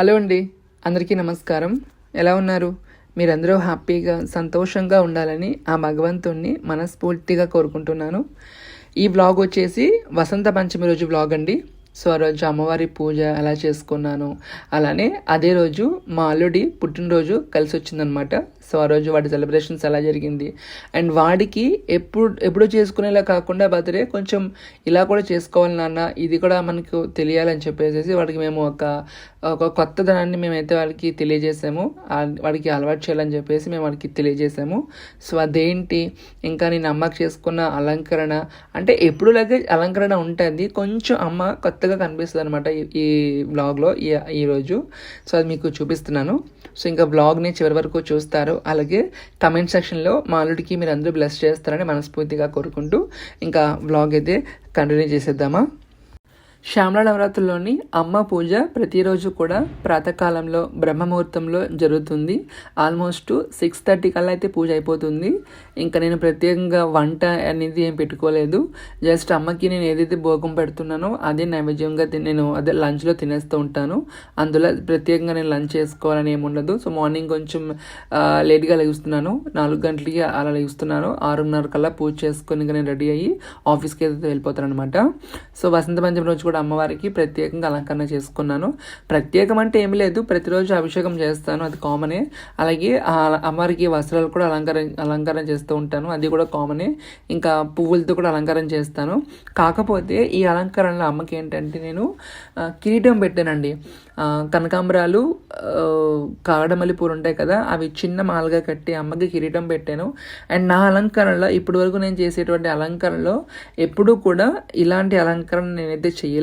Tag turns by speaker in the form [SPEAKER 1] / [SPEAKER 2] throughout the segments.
[SPEAKER 1] Hello అండి అందరికీ నమస్కారం. ఎలా ఉన్నారు? మీరందరూ హ్యాపీగా సంతోషంగా ఉండాలని ఆ భగవంతుణ్ణి మనస్ఫూర్తిగా కోరుకుంటున్నాను. ఈ వ్లాగ్ వచ్చేసి వసంత పంచమి రోజు వ్లాగ్ అండి. సో ఆ రోజు అమ్మవారి పూజ అలా చేసుకున్నాను. అలానే అదే రోజు మా అల్లుడి పుట్టినరోజు కలిసి వచ్చిందనమాట సో ఆ రోజు వాడి సెలబ్రేషన్స్ ఎలా జరిగింది. అండ్ వాడికి ఎప్పుడు ఎప్పుడు చేసుకునేలా కాకుండా బర్త్డే కొంచెం ఇలా కూడా చేసుకోవాలి నాన్న ఇది కూడా మనకు తెలియాలని చెప్పేసి వాడికి మేము ఒక ఒక కొత్తదనాన్ని మేమైతే వాడికి తెలియజేసాము. వాడికి అలవాటు చేయాలని చెప్పేసి మేము వాడికి తెలియజేసాము. సో అదేంటి? ఇంకా నేను అమ్మకి చేసుకున్న అలంకరణ అంటే ఎప్పుడు లాగే అలంకరణ ఉంటుంది. కొంచెం అమ్మ కొత్తగా కనిపిస్తుంది అనమాట ఈ బ్లాగ్లో ఈ ఈరోజు సో అది మీకు చూపిస్తున్నాను. సో ఇంకా బ్లాగ్ని చివరి వరకు చూస్తారు. అలాగే కమెంట్ సెక్షన్లో మా అల్లుడికి మీరు అందరూ బ్లెస్ చేస్తారని మనస్ఫూర్తిగా కోరుకుంటూ ఇంకా వ్లాగ్ అయితే కంటిన్యూ చేసేద్దామా? శ్యామల నవరాత్రుల్లోని అమ్మ పూజ ప్రతిరోజు కూడా ప్రాతకాలంలో బ్రహ్మముహూర్తంలో జరుగుతుంది. ఆల్మోస్ట్ సిక్స్ థర్టీ కల్లా అయితే పూజ అయిపోతుంది. ఇంకా నేను ప్రత్యేకంగా వంట అనేది ఏం పెట్టుకోలేదు. జస్ట్ అమ్మకి నేను ఏదైతే భోగం పెడుతున్నానో అదే నైవేద్యంగా నేను అదే లంచ్లో తినేస్తూ ఉంటాను. అందులో ప్రత్యేకంగా నేను లంచ్ చేసుకోవాలని ఏమి ఉండదు. సో మార్నింగ్ కొంచెం లేట్గా లెగుస్తున్నాను. నాలుగు గంటలకి అలా లెగుస్తున్నాను. ఆరున్నర కల్లా పూజ చేసుకొని ఇంకా నేను రెడీ అయ్యి ఆఫీస్కి అయితే వెళ్ళిపోతాను అనమాట సో వసంత పంచమి రోజు కూడా అమ్మవారికి ప్రత్యేకంగా అలంకరణ చేసుకున్నాను. ప్రత్యేకం అంటే ఏమి లేదు. ప్రతిరోజు అభిషేకం చేస్తాను. అది కామనే. అలాగే అమ్మవారికి వస్త్రాలు కూడా అలంకరణ అలంకరణ చేస్తూ ఉంటాను. అది కూడా కామనే. ఇంకా పువ్వులతో కూడా అలంకరణ చేస్తాను. కాకపోతే ఈ అలంకరణలో అమ్మకి ఏంటంటే నేను కిరీటం పెట్టానండి. కనకాంబరాలు కాడమల్లి పూలు ఉంటాయి కదా అవి చిన్న మాలగా కట్టి అమ్మకి కిరీటం పెట్టాను. అండ్ నా అలంకరణలో ఇప్పటి వరకు నేను చేసేటువంటి అలంకరణలో ఎప్పుడూ కూడా ఇలాంటి అలంకరణ నేనైతే చేయలేదు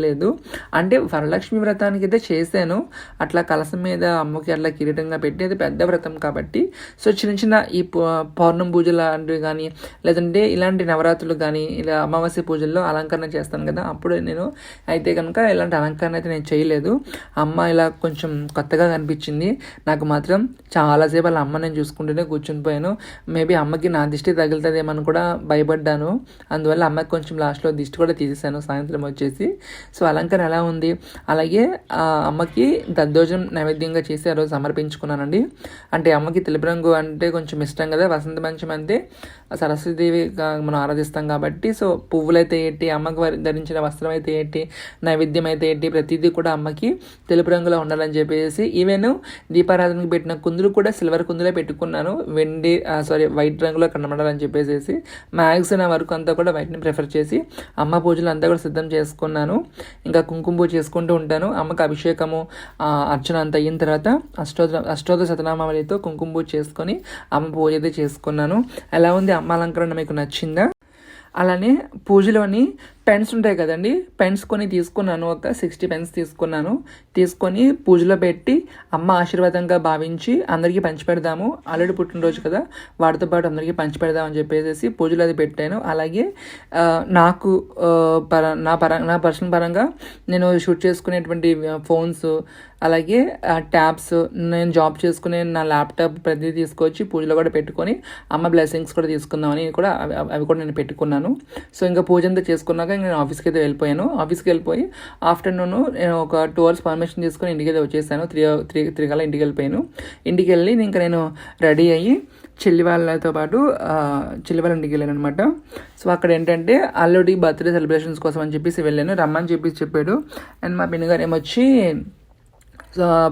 [SPEAKER 1] అంటే వరలక్ష్మి వ్రతానికి అయితే చేశాను. అట్లా కలసం మీద అమ్మకి అట్లా కిరీటంగా పెట్టి అది పెద్ద వ్రతం కాబట్టి. సో చిన్న చిన్న ఈ పౌర్ణం పౌర్ణమి పూజలు లాంటివి కానీ లేదంటే ఇలాంటి నవరాత్రులు కానీ ఇలా అమావాస్య పూజల్లో అలంకరణ చేస్తాను కదా అప్పుడు నేను అయితే కనుక ఇలాంటి అలంకరణ అయితే నేను చేయలేదు. అమ్మ ఇలా కొంచెం కొత్తగా కనిపించింది. నాకు మాత్రం చాలాసేపు వాళ్ళ అమ్మ నేను చూసుకుంటూనే కూర్చుని పోయాను. మేబీ అమ్మకి నా దిష్టి తగులుతుందేమని కూడా భయపడ్డాను. అందువల్ల అమ్మకి కొంచెం లాస్ట్లో దిష్టి కూడా తీసేసాను. సాయంత్రం వచ్చేసి సో అలంకరణ ఎలా ఉంది? అలాగే ఆ అమ్మకి దద్దోజనం నైవేద్యంగా చేసి ఆ రోజు సమర్పించుకున్నానండి. అంటే అమ్మకి తెలుపు రంగు అంటే కొంచెం ఇష్టం కదా వసంత పంచమి అంటే సరస్వతిగా మనం ఆరాధిస్తాం కాబట్టి సో పువ్వులైతే ఏంటి అమ్మకి ధరించిన వస్త్రం అయితే ఏంటి నైవేద్యం అయితే ఏంటి ప్రతిదీ కూడా అమ్మకి తెలుపు రంగులో ఉండాలని చెప్పేసి ఈవెన్ దీపారాధనకి పెట్టిన కుందులు కూడా సిల్వర్ కుందులే పెట్టుకున్నాను. వెండి సారీ వైట్ రంగులో కనబడాలని చెప్పేసి మ్యాక్సిమం వరకు అంతా కూడా వైట్ని ప్రిఫర్ చేసి అమ్మ పూజలు అంతా కూడా సిద్ధం చేసుకున్నాను. ఇంకా కుంకుమ పూజ చేసుకుంటూ ఉంటాను. అమ్మకి అభిషేకము అర్చన అంత అయిన తర్వాత అష్టోద అష్టోద శతనామావళితో కుంకుమ పూజ చేసుకొని అమ్మ పూజ అయితే చేసుకున్నాను. ఎలా ఉంది అమ్మ అలంకరణ మీకు నచ్చిందా? అలానే పూజలోని పెన్స్ ఉంటాయి కదండి. పెన్స్ కొని తీసుకున్నాను. ఒక సిక్స్టీ పెన్స్ తీసుకున్నాను. తీసుకొని పూజలో పెట్టి అమ్మ ఆశీర్వాదంగా భావించి అందరికీ పంచిపెడదాము. ఆల్రెడీ పుట్టినరోజు కదా. వాటితో పాటు అందరికీ పంచిపెడదామని చెప్పేసి పూజలు అది పెట్టాను. అలాగే నాకు పర నా పర నా పర్సనల్ పరంగా నేను షూట్ చేసుకునేటువంటి ఫోన్స్ అలాగే ట్యాబ్స్ నేను జాబ్ చేసుకునే నా ల్యాప్టాప్ ప్రతిదీ తీసుకొచ్చి పూజలో కూడా పెట్టుకొని అమ్మ బ్లెస్సింగ్స్ కూడా తీసుకుందామని కూడా అవి అవి- కూడా నేను పెట్టుకున్నాను. సో ఇంకా పూజ అంతా చేసుకున్నాక నేను ఆఫీస్కి అయితే వెళ్ళిపోయాను. ఆఫీస్కి వెళ్ళిపోయి ఆఫ్టర్నూన్ నేను ఒక టూ అవర్స్ పర్మిషన్ తీసుకొని ఇంటికి అయితే వచ్చేసాను. త్రీ త్రీ త్రీ కల్లా ఇంటికి వెళ్ళిపోయాను. ఇంటికి వెళ్ళి ఇంకా నేను రెడీ అయ్యి చెల్లి వాళ్ళతో పాటు చెల్లి వాళ్ళ ఇంటికి వెళ్ళాను అనమాట సో అక్కడ ఏంటంటే అల్లుడి బర్త్డే సెలబ్రేషన్స్ కోసం అని చెప్పేసి వెళ్ళాను. రమ్మని చెప్పేసి చెప్పాడు. అండ్ మా పిన్ని గారు ఏమొచ్చి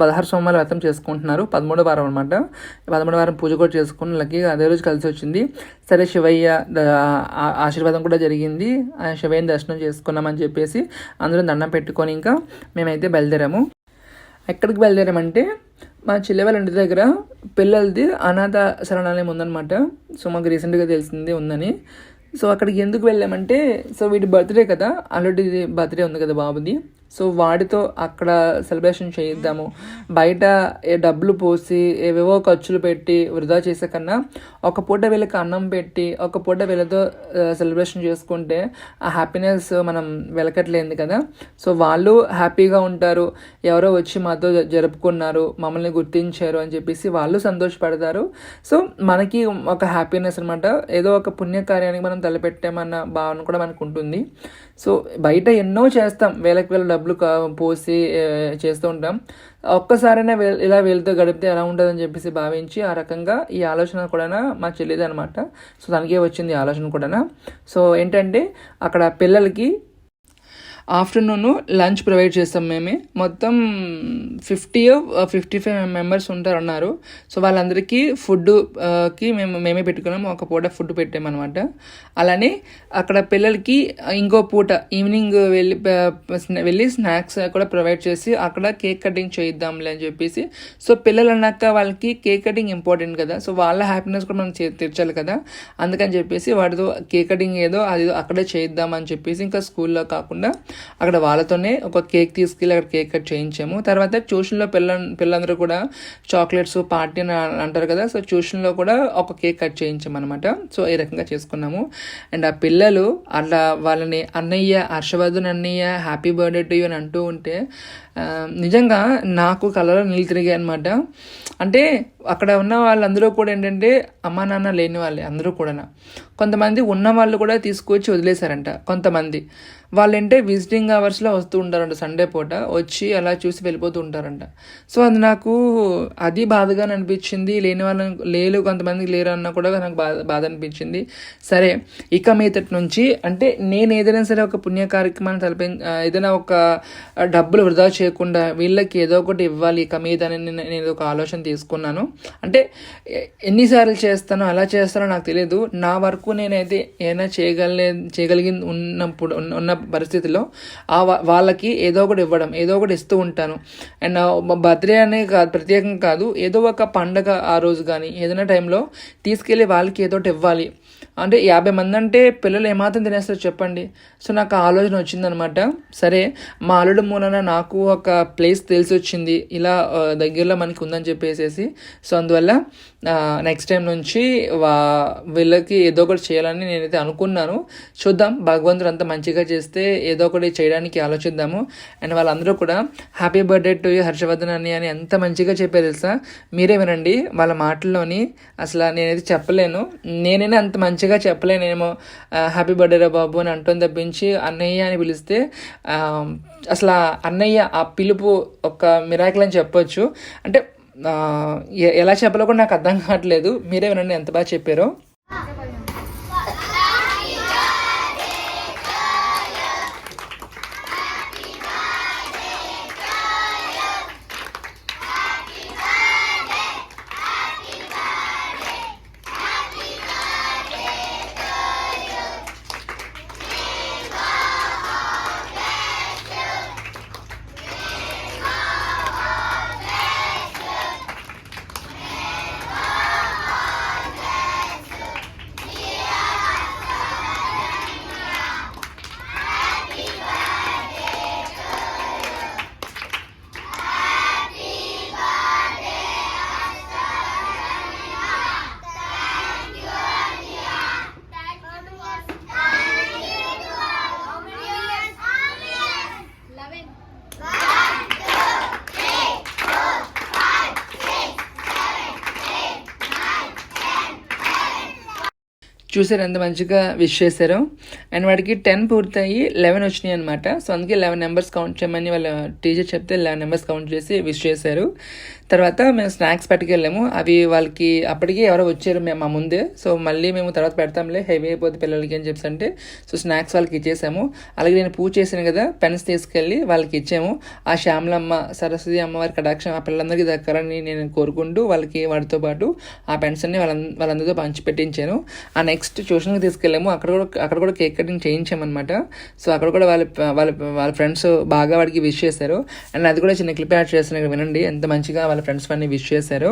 [SPEAKER 1] పదహారు సోమవారం వ్రతం చేసుకుంటున్నారు. పదమూడో వారం అనమాట పదమూడో వారం పూజ కూడా చేసుకుని వాళ్ళకి అదే రోజు కలిసి వచ్చింది. సరే శివయ్య ఆశీర్వాదం కూడా జరిగింది. ఆ శివయ్యని దర్శనం చేసుకున్నామని చెప్పేసి అందరూ దండం పెట్టుకొని ఇంకా మేమైతే బయలుదేరాము. ఎక్కడికి బయలుదేరామంటే మా చెల్లె వాళ్ళ ఇంటి దగ్గర పిల్లలది అనాథ శరణాలయం ఉందన్నమాట. సో మాకు రీసెంట్గా తెలిసింది ఉందని. సో అక్కడికి ఎందుకు వెళ్ళామంటే సో వీటి బర్త్డే కదా. ఆల్రెడీ బర్త్డే ఉంది కదా బాబుది. సో వాడితో అక్కడ సెలబ్రేషన్ చేయిద్దాము. బయట ఏ డబ్బులు పోసి ఏవేవో ఖర్చులు పెట్టి వృధా చేసే కన్నా ఒక పూట వీళ్ళకి అన్నం పెట్టి ఒక పూట వీళ్ళతో సెలబ్రేషన్ చేసుకుంటే ఆ హ్యాపీనెస్ మనం వెలకట్లేదు కదా. సో వాళ్ళు హ్యాపీగా ఉంటారు. ఎవరో వచ్చి మాతో జరుపుకున్నారు మమ్మల్ని గుర్తించారు అని చెప్పేసి వాళ్ళు సంతోషపడతారు. సో మనకి ఒక హ్యాపీనెస్ అనమాట ఏదో ఒక పుణ్యకార్యానికి మనం తలపెట్టామన్న భావన కూడా మనకు ఉంటుంది. సో బయట ఎన్నో చేస్తాం. వీళ్ళకి వేల డబ్బులు కా- పోసి చేస్తూ ఉంటాం. ఒక్కసారైనా ఇలా వెళ్తూ గడిపితే ఎలా ఉంటుందని చెప్పేసి భావించి ఆ రకంగా ఈ ఆలోచన కూడా మా చెల్లిది అనమాట సో దానికే వచ్చింది ఈ ఆలోచన కూడా సో ఏంటంటే అక్కడ పిల్లలకి ఆఫ్టర్నూన్ లంచ్ ప్రొవైడ్ చేస్తాం మేమే. మొత్తం ఫిఫ్టీ ఫిఫ్టీ ఫైవ్ మెంబర్స్ ఉంటారు అన్నారు సో వాళ్ళందరికీ ఫుడ్కి మేము మేమే పెట్టుకున్నాము ఒక పూట ఫుడ్ పెట్టామన్నమాట. అలానే అక్కడ పిల్లలకి ఇంకో పూట ఈవినింగ్ వెళ్ళి వెళ్ళి స్నాక్స్ కూడా ప్రొవైడ్ చేసి అక్కడ కేక్ కటింగ్ చేయిద్దాంలే అని చెప్పేసి. సో పిల్లలు అన్నాక వాళ్ళకి కేక్ కటింగ్ ఇంపార్టెంట్ కదా. సో వాళ్ళ హ్యాపీనెస్ కూడా మనం చే- తీర్చాలి కదా. అందుకని చెప్పేసి వాటితో కేక్ కటింగ్ ఏదో అది అక్కడే చేయిద్దామని చెప్పేసి ఇంకా స్కూల్లో కాకుండా అక్కడ వాళ్ళతోనే ఒక కేక్ తీసుకెళ్ళి అక్కడ కేక్ కట్ చేయించాము. తర్వాత ట్యూషన్లో పిల్ల పిల్లలందరూ కూడా చాక్లెట్స్ పార్టీ అని అంటారు కదా సో ట్యూషన్లో కూడా ఒక కేక్ కట్ చేయించాము అనమాట సో ఈ రకంగా చేసుకున్నాము. అండ్ ఆ పిల్లలు అలా వాళ్ళని అన్నయ్య హర్షవర్ధన్ అన్నయ్య హ్యాపీ బర్త్డే టు యూ అని అంటూ ఉంటే నిజంగా నాకు కళ్ళలో నీళ్ళు తిరిగాయి అనమాట అంటే అక్కడ ఉన్న వాళ్ళందరూ కూడా ఏంటంటే అమ్మా నాన్న లేని వాళ్ళే అందరూ కూడా కొంతమంది ఉన్న వాళ్ళు కూడా తీసుకొచ్చి వదిలేశారంట కొంతమంది. వాళ్ళంటే విజిటింగ్ అవర్స్లో వస్తూ ఉంటారంట సండే పూట వచ్చి అలా చూసి వెళ్ళిపోతూ ఉంటారంట. సో అది నాకు అది బాధగా అనిపించింది. లేని వాళ్ళని లేరు కొంతమందికి లేరు అన్న కూడా నాకు బాధ బాధ అనిపించింది. సరే ఇక మీదటి నుంచి అంటే నేను ఏదైనా సరే ఒక పుణ్య కార్యక్రమాన్ని తలపి ఏదైనా ఒక డబ్బులు వృధా చేయకుండా వీళ్ళకి ఏదో ఒకటి ఇవ్వాలి. ఇక మీద నేను ఒక ఆలోచన తీసుకున్నాను. అంటే ఎన్నిసార్లు చేస్తానో అలా చేస్తానో నాకు తెలియదు నా వరకు నేనైతే ఏమైనా చేయగలే చేయగలిగింది ఉన్నప్పుడు ఉన్న- పరిస్థితిలో ఆ వా- వాళ్ళకి ఏదో ఒకటి ఇవ్వడం ఏదో ఒకటి ఇస్తూ ఉంటాను. అండ్ బర్త్డే అనే కాదు ప్రత్యేకం కాదు. ఏదో ఒక పండగ ఆ రోజు కానీ ఏదైనా టైంలో తీసుకెళ్ళి వాళ్ళకి ఏదో ఒకటి ఇవ్వాలి. అంటే యాభై మంది అంటే పిల్లలు ఏమాత్రం తినేస్తారు చెప్పండి. సో నాకు ఆ ఆలోచన వచ్చిందనమాట. సరే మా అల్లుడు మూలన నాకు ఒక ప్లేస్ తెలిసి వచ్చింది. ఇలా దగ్గరలో మనకి ఉందని చెప్పేసేసి. సో అందువల్ల నెక్స్ట్ టైం నుంచి వా వీళ్ళకి ఏదో ఒకటి చేయాలని నేనైతే అనుకున్నాను. చూద్దాం భగవంతుడు అంత మంచిగా చేస్తే ఏదో ఒకటి చేయడానికి ఆలోచిద్దాము. అండ్ వాళ్ళందరూ కూడా happy birthday to you Harshavardhan అని అని ఎంత మంచిగా చెప్పారు తెలుసా? మీరే వినండి వాళ్ళ మాటల్లోని అసలు నేనైతే చెప్పలేను. నేనైనా అంత మంచిగా చెప్పలేనేమో హ్యాపీ బర్త్డే రా బాబు అని అంటుంది తప్పించి అన్నయ్య అని పిలిస్తే అసలు అన్నయ్య ఆ పిలుపు ఒక మిరాకిల్ అని చెప్పొచ్చు. అంటే ఎలా చెప్పాలో కూడా నాకు అర్థం కావట్లేదు. మీరే వినండి ఎంత బాగా చెప్పారో. చూసారు ఎంత మంచిగా విష్ చేశారో. అండ్ వాడికి టెన్ పూర్తయి లెవెన్ వచ్చినాయి అనమాట సో అందుకే లెవెన్ నెంబర్స్ కౌంట్ చేయమని వాళ్ళ టీచర్ చెప్తే లెవెన్ నెంబర్స్ కౌంట్ చేసి విష్ చేశారు. తర్వాత మేము స్నాక్స్ పట్టుకెళ్ళాము. అవి వాళ్ళకి అప్పటికి ఎవరో వచ్చారు మేము మా ముందే. సో మళ్ళీ మేము తర్వాత పెడతాంలే హెవీ అయిపోతే పిల్లలకి అని చెప్పి అంటే. సో స్నాక్స్ వాళ్ళకి ఇచ్చేసాము. అలాగే నేను పూజ చేశాను కదా పెన్స్ తీసుకెళ్ళి వాళ్ళకి ఇచ్చాము. ఆ శ్యామలమ్మ సరస్వతి అమ్మవారి కటాక్షం ఆ పిల్లలందరికీ దక్కరని నేను కోరుకుంటూ వాళ్ళకి వాటితో పాటు ఆ పెన్స్ అన్ని వాళ్ళ వాళ్ళందరితో పంచి పెట్టించాను ఆ నెక్స్ట్ నెక్స్ట్ ట్యూషన్కి తీసుకెళ్ళాము. అక్కడ కూడా అక్కడ కూడా కేక్ కటింగ్ చేయించామన్నమాట. సో అక్కడ కూడా వాళ్ళ వాళ్ళ వాళ్ళ ఫ్రెండ్స్ బాగా వాడికి విష్ చేశారు. అండ్ అది కూడా చిన్న క్లిప్ యాడ్ చేస్తున్నాను వినండి. ఎంత మంచిగా వాళ్ళ ఫ్రెండ్స్ అన్ని విష్ చేశారు.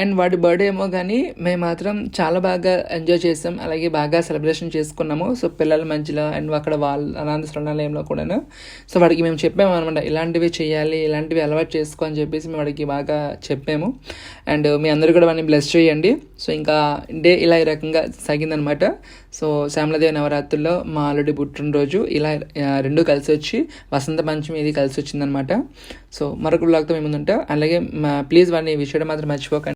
[SPEAKER 1] అండ్ వాడి బర్త్డే ఏమో కానీ మేము మాత్రం చాలా బాగా ఎంజాయ్ చేసాం. అలాగే బాగా సెలబ్రేషన్ చేసుకున్నాము. సో పిల్లల మధ్యలో అండ్ అక్కడ వాళ్ళ అనాథ శరణాలయంలో కూడాను. సో వాడికి మేము చెప్పాము అనమాట ఇలాంటివి చేయాలి ఇలాంటివి అలవాటు చేసుకో అని చెప్పేసి మేము వాడికి బాగా చెప్పాము. అండ్ మీ అందరూ కూడా వాడిని బ్లెస్ చేయండి. సో ఇంకా డే ఇలా ఈ రకంగా సాగిందనమాట సో శ్యామలదేవి నవరాత్రుల్లో మా ఆల్రెడీ పుట్టినరోజు ఇలా రెండు కలిసి వచ్చి వసంత పంచమి ఇది కలిసి వచ్చిందనమాట సో మరొక బ్లాగ్తో మేము ఉంటాం అలాగే ప్లీజ్ వాడిని విషయం మాత్రం మర్చిపోకండి.